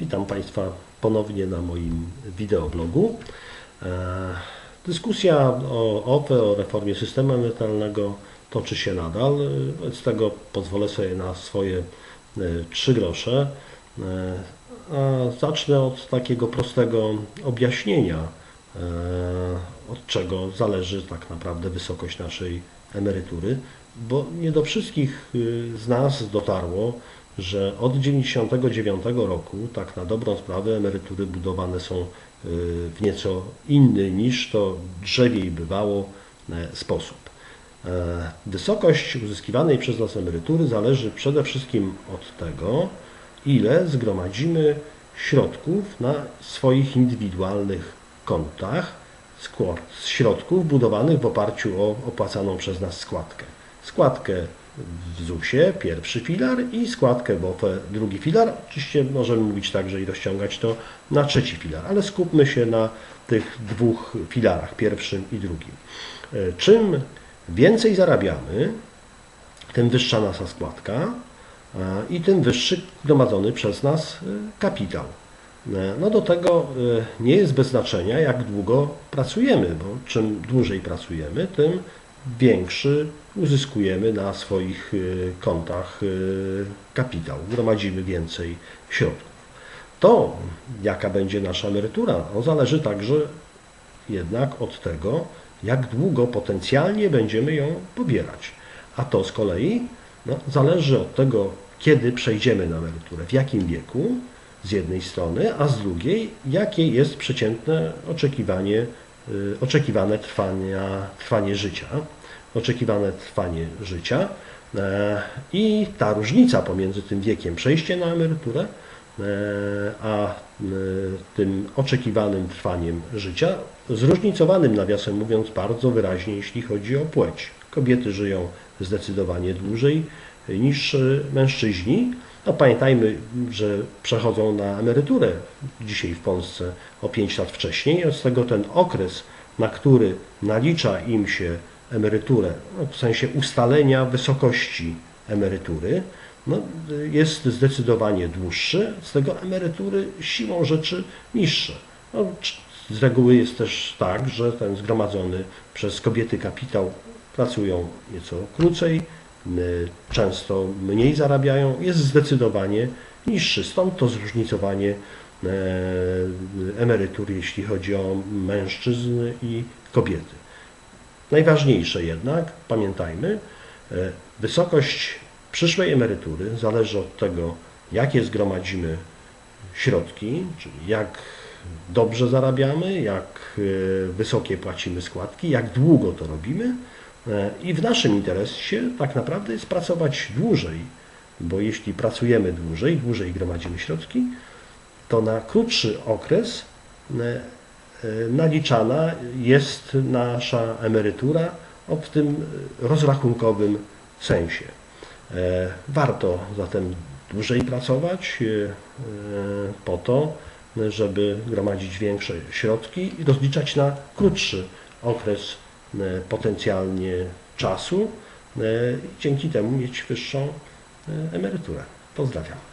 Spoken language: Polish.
Witam Państwa ponownie na moim wideoblogu. E, Dyskusja o OPE, o reformie systemu emerytalnego toczy się nadal. Wobec tego pozwolę sobie na swoje e, trzy grosze. E, A zacznę od takiego prostego objaśnienia, od czego zależy tak naprawdę wysokość naszej emerytury, bo nie do wszystkich y, z nas dotarło, że od 1999 roku, tak na dobrą sprawę, emerytury budowane są y, w nieco inny niż to drzewiej bywało e, sposób. E, Wysokość uzyskiwanej przez nas emerytury zależy przede wszystkim od tego, ile zgromadzimy środków na swoich indywidualnych kontach, z środków budowanych w oparciu o opłacaną przez nas składkę. Składkę w ZUS-ie, pierwszy filar i składkę w OFE, drugi filar. Oczywiście możemy mówić także i rozciągać to na trzeci filar, ale skupmy się na tych dwóch filarach, pierwszym i drugim. E, Czym więcej zarabiamy, tym wyższa nasza składka i tym wyższy gromadzony przez nas e, kapitał. E, No do tego nie jest bez znaczenia, jak długo pracujemy, bo czym dłużej pracujemy, tym większy uzyskujemy na swoich e, kontach e, kapitał, gromadzimy więcej środków. To, jaka będzie nasza emerytura, no zależy także jednak od tego, jak długo potencjalnie będziemy ją pobierać. A to z kolei no, zależy od tego, kiedy przejdziemy na emeryturę, w jakim wieku z jednej strony, a z drugiej, jakie jest przeciętne oczekiwanie, y, oczekiwane trwania, trwanie życia. Oczekiwane trwanie życia e, i ta różnica pomiędzy tym wiekiem przejścia na emeryturę, e, a e, tym oczekiwanym trwaniem życia, zróżnicowanym, nawiasem mówiąc, bardzo wyraźnie, jeśli chodzi o płeć. Kobiety żyją zdecydowanie dłużej niż mężczyźni. No, pamiętajmy, że przechodzą na emeryturę dzisiaj w Polsce o 5 lat wcześniej, z tego ten okres, na który nalicza im się emeryturę, no, w sensie ustalenia wysokości emerytury, no, jest zdecydowanie dłuższy, z tego emerytury siłą rzeczy niższe. No, z reguły jest też tak, że ten zgromadzony przez kobiety kapitał pracują nieco krócej, często mniej zarabiają, jest zdecydowanie niższy. Stąd to zróżnicowanie e, emerytur, jeśli chodzi o mężczyzn i kobiety. Najważniejsze jednak, pamiętajmy, e, wysokość przyszłej emerytury zależy od tego, jakie zgromadzimy środki, czyli jak dobrze zarabiamy, jak e, wysokie płacimy składki, jak długo to robimy. E, I w naszym interesie tak naprawdę jest pracować dłużej, bo jeśli pracujemy dłużej, dłużej gromadzimy środki, to na krótszy okres naliczana jest nasza emerytura w tym rozrachunkowym sensie. E, Warto zatem dłużej pracować e, e, po to, żeby gromadzić większe środki i rozliczać na krótszy okres e, potencjalnie czasu e, i dzięki temu mieć wyższą e, emeryturę. Pozdrawiam.